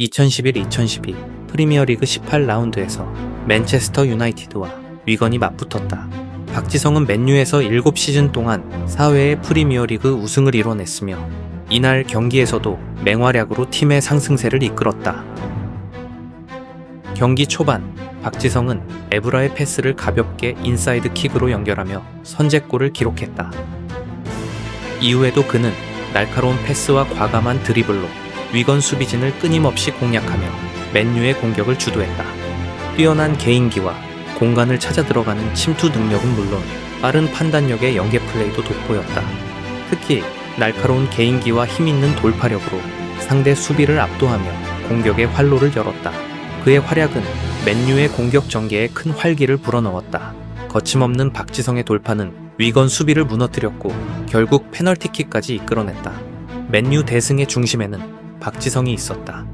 2011-2012 프리미어리그 18라운드에서 맨체스터 유나이티드와 위건이 맞붙었다. 박지성은 맨유에서 7시즌 동안 4회의 프리미어리그 우승을 이뤄냈으며 이날 경기에서도 맹활약으로 팀의 상승세를 이끌었다. 경기 초반 박지성은 에브라의 패스를 가볍게 인사이드 킥으로 연결하며 선제골을 기록했다. 이후에도 그는 날카로운 패스와 과감한 드리블로 위건 수비진을 끊임없이 공략하며 맨유의 공격을 주도했다. 뛰어난 개인기와 공간을 찾아 들어가는 침투 능력은 물론 빠른 판단력의 연계 플레이도 돋보였다. 특히 날카로운 개인기와 힘 있는 돌파력으로 상대 수비를 압도하며 공격의 활로를 열었다. 그의 활약은 맨유의 공격 전개에 큰 활기를 불어넣었다. 거침없는 박지성의 돌파는 위건 수비를 무너뜨렸고 결국 페널티킥까지 이끌어냈다. 맨유 대승의 중심에는 박지성이 있었다.